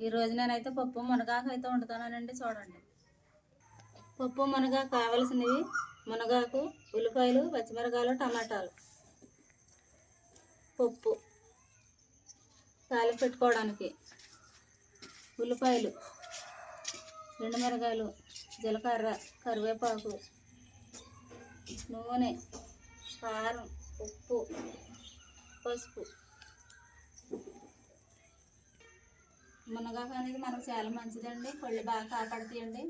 ఈరోజు నేనైతే పప్పు మునగాకు అయితే వండుతానండి చూడండి. పప్పు మునగాకు కావలసినవి మునగాకు ఉల్లిపాయలు పచ్చిమిరకాయలు టమాటాలు. పప్పు కాలి పెట్టుకోవడానికి ఉల్లిపాయలు రెండు మిరగాయలు జీలకర్ర కరివేపాకు నూనె కారం ఉప్పు పసుపు మునగాకు అనేది మనకు చాలా మంచిదండి. కళ్ళు బాగా కాపాడుతాయండి.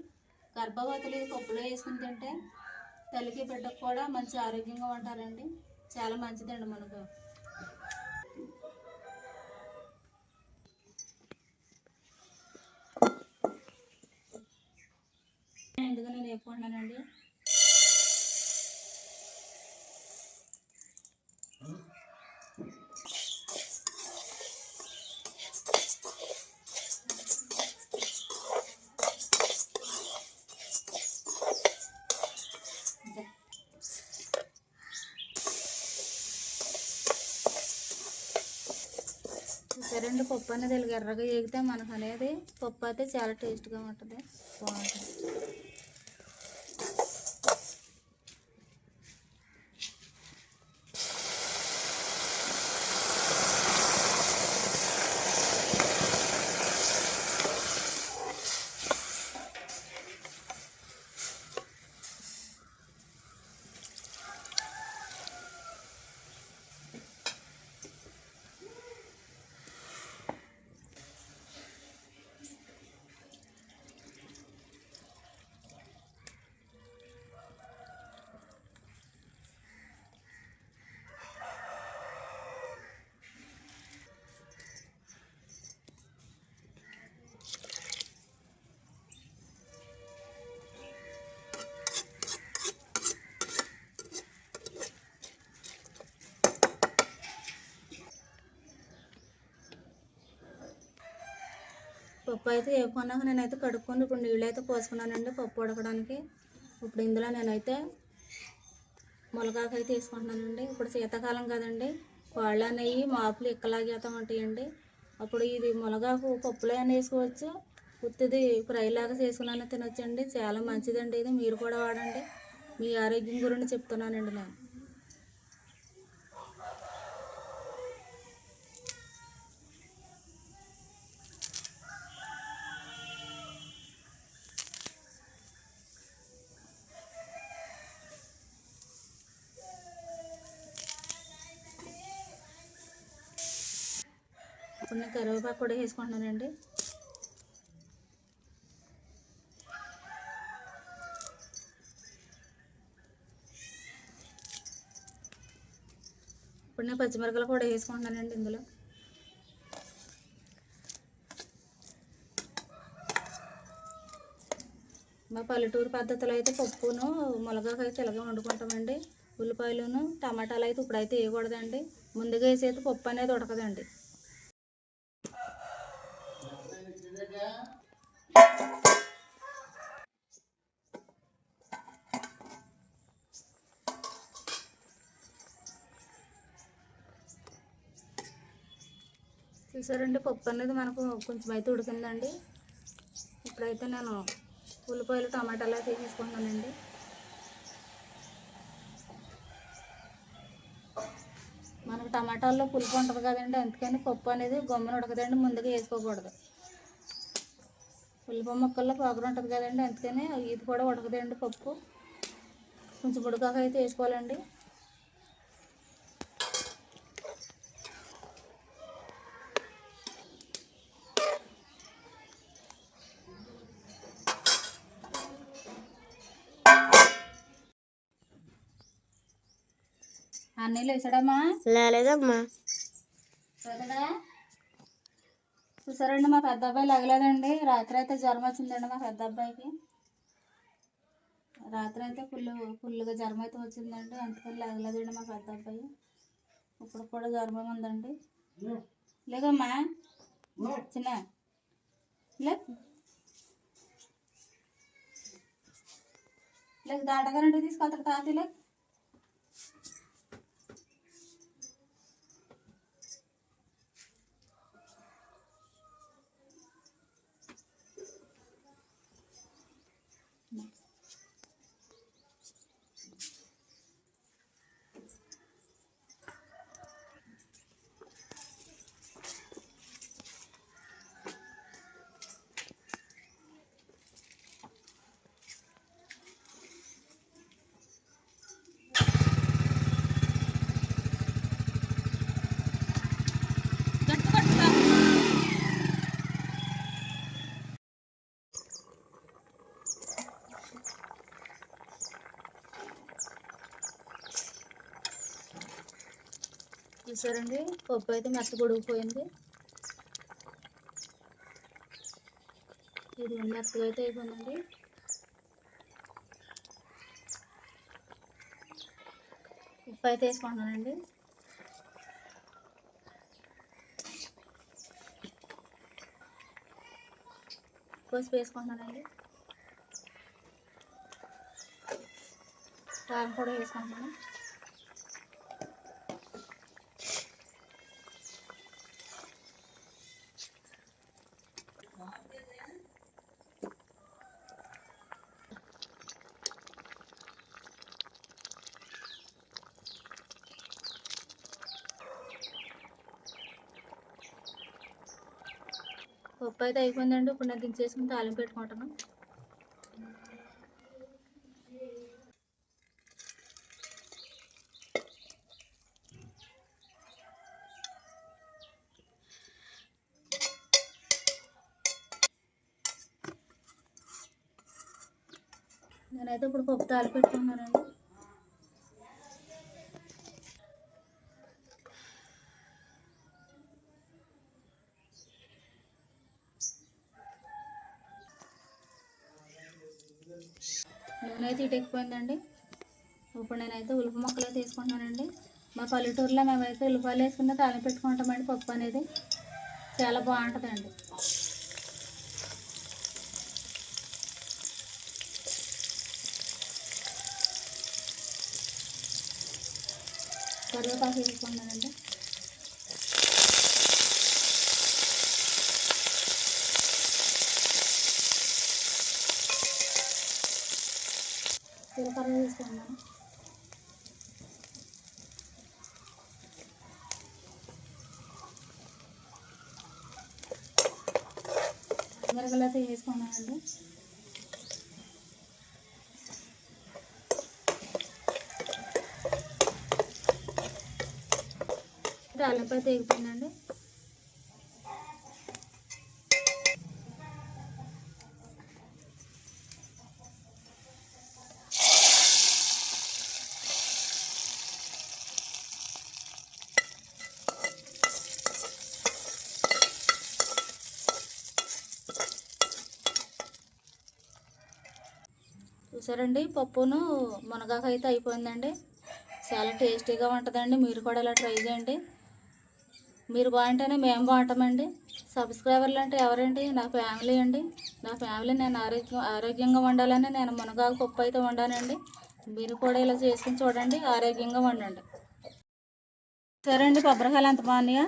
గర్భవతులు ఇది పప్పులో వేసుకుని తింటే తల్లికి బిడ్డకు కూడా మంచి ఆరోగ్యంగా ఉంటారండి. చాలా మంచిదండి మునగాకు ఎందుకు నేను వేపుకుంటున్నానండి ఇదే. చూసారండి పప్పు అనేది ఇలా ఎర్రగా వేగితే మనకు అనేది పప్పు అయితే చాలా టేస్ట్గా ఉంటుంది. బాగుంటుంది. పప్పు అయితే వేపుకున్నాక నేనైతే కడుక్కొని ఇప్పుడు నీళ్ళు అయితే పోసుకున్నానండి పప్పు ఉడకడానికి. ఇప్పుడు ఇందులో నేనైతే ములగాకు అయితే వేసుకుంటున్నానండి ఇప్పుడు శీతాకాలం కదండి. కోళ్ళ నెయ్యి మాపులు ఇక్కలాగేతం ఉంటాయండి అప్పుడు ఇది మునగాకు పప్పులో అయినా వేసుకోవచ్చు. ఉత్తిది ఫ్రై లాగా తినొచ్చండి. చాలా మంచిదండి ఇది. మీరు కూడా వాడండి. మీ ఆరోగ్యం గురించి చెప్తున్నానండి నేను. ఇప్పుడు నేను కరివేపాకు కూడా వేసుకుంటున్నానండి. ఇప్పుడు నేను పచ్చిమిరపకాయలు కూడా వేసుకుంటున్నానండి ఇందులో. మా పల్లెటూరు పద్ధతిలో అయితే పప్పును మునగాకు అయితే ఇలాగే వండుకుంటామండి. ఉల్లిపాయలును టమాటాలు అయితే ఇప్పుడైతే వేయకూడదండి. ముందుగా వేసేది పప్పు అనేది ఉడకదండి. చూసారండి పప్పు అనేది మనకు కొంచెం అయితే ఉడికిందండి. ఇప్పుడైతే నేను ఉల్లిపాయలు టమాటాలు అయితే తీసుకుంటానండి. మనకు టమాటాల్లో పులుపు ఉంటుంది కదండి అందుకని పప్పు అనేది గమ్మున ఉడకదండి ముందుగా వేసుకోకూడదు. ఉల్లిపాయ ముక్కల్లో పొగరు ఉంటుంది కదండి అందుకని ఇది కూడా ఉడకదండి పప్పు. కొంచెం ఉడకాక అయితే వేసుకోవాలండి. వేసాడమ్మా? లేదమ్మా. చూసారండి మా పెద్ద అబ్బాయి లగలేదండి. రాత్రి అయితే జ్వరం వచ్చిందండి మా పెద్ద అబ్బాయికి. రాత్రి అయితే ఫుల్ ఫుల్గా జ్వరం అయితే వచ్చిందండి. అందుకని లగలేదండి మా పెద్ద అబ్బాయి. ఇప్పుడు కూడా జ్వరం ఉందండి. లేదమ్మా. చిన్న. లే. లేక దాటగారంటే తీసుకెళ్తాడు తాతలే చూసారండి? పప్పు అయితే మెత్త ఉడికిపోయింది ఇది మెత్తగా అయితే అయిపోయిందండి. ఉప్పు అయితే వేసుకుంటున్నానండి. పసుపు వేసుకుంటున్నానండి. కారం కూడా వేసుకుంటున్నాను. పప్పు అయితే అయిపోయిందండి. ఇప్పుడు నేను దించేసుకుని తాలింపు పెట్టుకుంటాను. నేనైతే ఇప్పుడు పప్పు తాలింపు పెట్టుకున్నానండి. నూనె అయితే ఇటు ఇప్పుడు నేనైతే ఉలుపు మొక్కలు అయితే వేసుకుంటున్నానండి మా పల్లెటూరులో మేమైతే ఉల్లిపాయలు వేసుకున్న తాళం పెట్టుకుంటామండి పప్పు అనేది. చాలా బాగుంటుందండి. కరివేపాకు వేసుకుంటానండి జీలకర్ర వేసుకున్నాను మిరగలు అయితే వేసుకున్నానండి తాలింపు తెగిపోయిందండి. చూసారండి? పప్పును మునగాకు అయితే అయిపోయిందండి. చాలా టేస్టీగా ఉంటుందండి. మీరు కూడా ఇలా ట్రై చేయండి. మీరు బాగుంటేనే మేము బాగుంటామండి. సబ్స్క్రైబర్లు అంటే ఎవరండి? నా ఫ్యామిలీ అండి. నా ఫ్యామిలీ నేను ఆరోగ్యం ఆరోగ్యంగా ఉండాలని నేను మునగాకు పప్పు అయితే వండానండి. మీరు కూడా ఇలా చేసుకుని చూడండి. ఆరోగ్యంగా వండండి సరే అండి కొబ్బరికాయలు ఎంత బాగున్నాయా.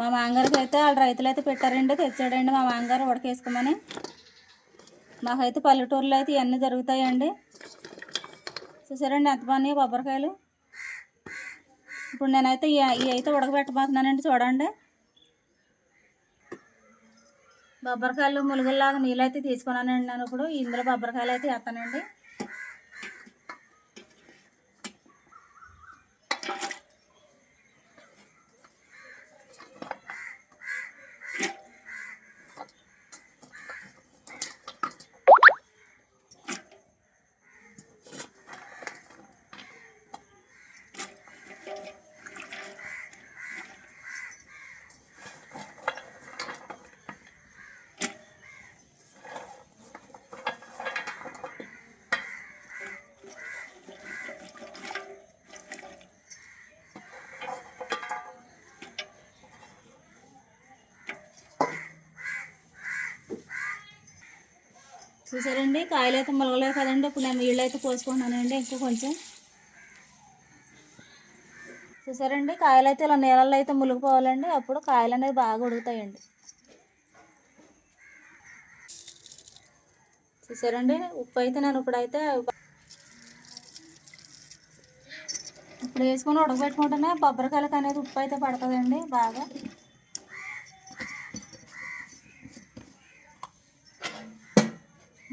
మా మామగారికి అయితే వాళ్ళ రైతులు అయితే పెట్టారండి. తెచ్చాడండి మా మామగారు ఉడకేసుకోమని. మాకైతే పల్లెటూరులో అయితే ఇవన్నీ జరుగుతాయండి. చూసారండి ఎంత బాగున్నాయి కొబ్బరికాయలు. ఇప్పుడు నేనైతే ఇవి అయితే ఉడకబెట్టబోతున్నానండి చూడండి. బొబ్బరికాయలు ములుగుల్లాగా నీళ్ళు అయితే తీసుకున్నానండి నేను ఇప్పుడు. ఇందులో బొబ్బరికాయలు అయితే వేస్తానండి. చూసారండి? కాయలు అయితే మొలగలేదు కదండి. ఇప్పుడు నేను నీళ్ళు అయితే పోసుకుంటున్నానండి ఇంకా కొంచెం. చూసారండి? కాయలు అయితే ఇలా నీళ్ళల్లో అయితే ములిగిపోవాలండి అప్పుడు కాయలు అనేది బాగా ఉడుకుతాయండి. చూసారండి? ఉప్పు అయితే నేను ఇప్పుడైతే ఇప్పుడు వేసుకొని ఉడకబెట్టుకుంటేనే బొబ్బరికాయలకు అనేది ఉప్పు అయితే పడుతుందండి బాగా.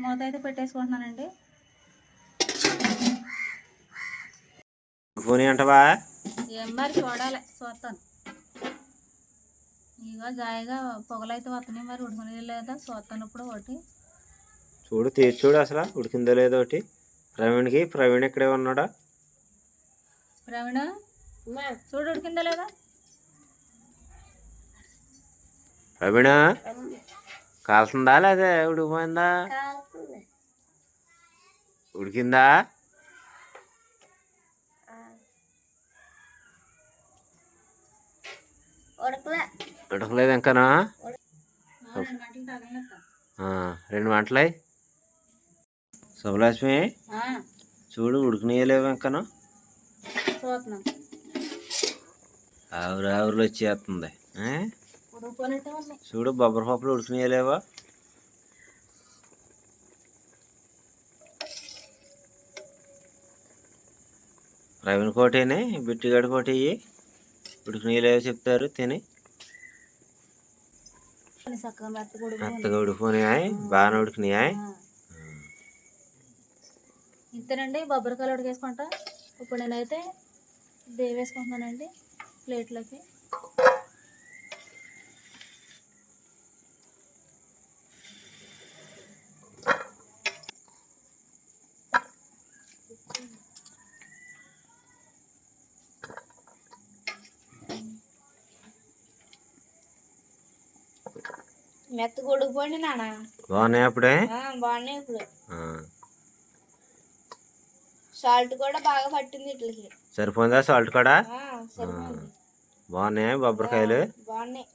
మూత అయితే పెట్టేసుకుంటున్నానండి. పోనీ అంటవా? ఏం మరి చూడాలి చూస్తాను. ఇగో జాయిగా పొగలైతే వస్తున్నాయి మరి ఉడుకునే లేదా చూస్తాను ఇప్పుడు ఒకటి. చూడు తీసి చూడు అసలు ఉడికిందో లేదో ఒకటి. ప్రవీణ్కి ప్రవీణ్ ఇక్కడే ఉన్నాడా? ప్రవీణ చూడు ఉడికిందా లేదా? ప్రవీణ కాలుతుందా లేదా? ఉడికిపోయిందా? ఉడికిందా? ఉడకలే. ఉడకలేదు ఇంకానా రెండు వంటలై శుభలక్ష్మి చూడు ఉడికినయలేవు ఇంకాను ఆవురు ఆవురులు వచ్చేస్తుంది. చూడు బొబ్బరి పప్పులు ఉడికినయలేవా ప్రవీణ్ కోటేనే బిట్టిగాడి కోటి ఉడికినయలేవో చెప్తారు తిని. మెత్తగా ఉడికిపోయినాయి బాగానే ఉడికినాయి ఇంతేనండి బొబ్బరికాయలు ఉడికేసుకుంటా. ఇప్పుడు నేనైతే దేవి వేసుకుంటున్నానండి ప్లేట్లోకి. మెత్త ఉడికిపోయింది నాన్న. బాగున్నాయి అప్పుడే బాగున్నాయి ఇప్పుడు. సాల్ట్ కూడా బాగా పట్టింది ఇట్లకి. సరిపోయిందా సాల్ట్ కూడా? బాగున్నాయి బొబ్బరికాయలు బాగున్నాయి.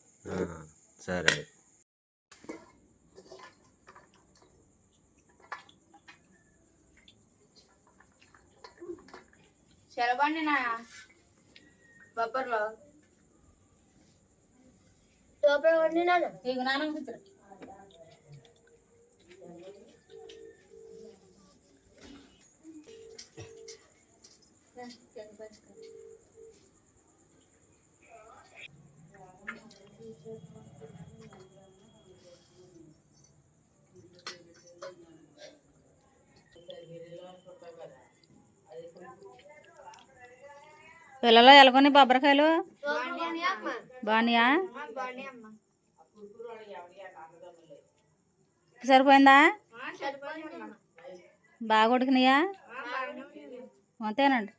సరే. సెలబండి నా బొబ్బర్లో. సూపర్ వండి నాన్న ఇక నాన్న కూతురు పిల్లలు ఎలాగొని బొబ్బరికాయలు? బాగున్నాయా? సరిపోయిందా? బాగా ఉడికినాయా? ఉంది అంతేనండి